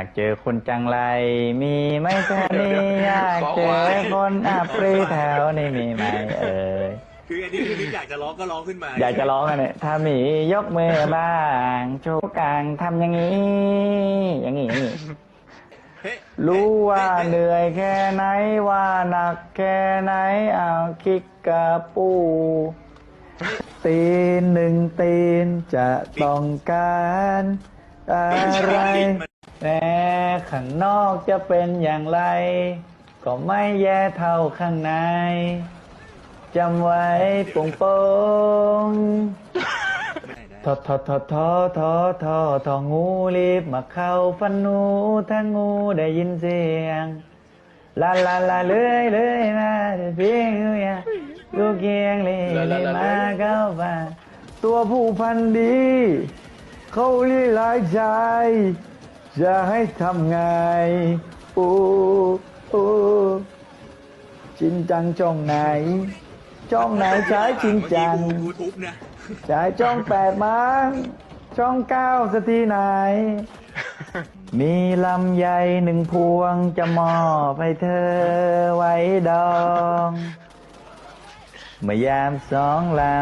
ากเจอคนจังไร มีไหมแถวนี้อยากเจอคนอับปรีแถวนี้มีไหมเอ่ยคืออันนี้คือนึกอยากจะร้องก็ร้องขึ้นมา อยากจะร้องอะเนี่ยถ้ามียกมือบ้างโชว์กลางทำอย่างนี้ อย่างนี้อย่างนี้เฮ้ยรู้ว่าเหนื่อยแค่ไหนว่าหนักแค่ไหนเอาคิกกระปูตีนหนึ่งตีนจะต้องการอะไรแม้ ข้างนอกจะเป็นอย่างไร ก็ไม่แย่เท่าข้างในจำไว้ปงปงไม่ได้ทอทอทอทอทอทอทองูรีบมาเข้าฟันหนูถ้างูได้ยินเสียงลาลาลาเลยเลยมาเพียงเฮียกูเกียงเลยเลยมาเข้ามาตัวผู้พันธุ์ดี เขาลีหลายใจ จะให้ทำไงโอ้โอ้จริงจังจ้องไหน จ้องไหนใช้จริงจัง เมื่อกี้กูกูทุบนะจ่ายจ้องแปดมั้งจ้องเก้าสทีไหน มีลำไยหนึ่งพวงจะมอบให้เธอไว้ดองเมื่อยามสองเรา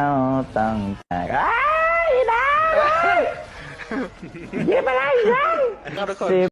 ต้องจากอ้ายนะยิ้มอะไรกันครับทุกคน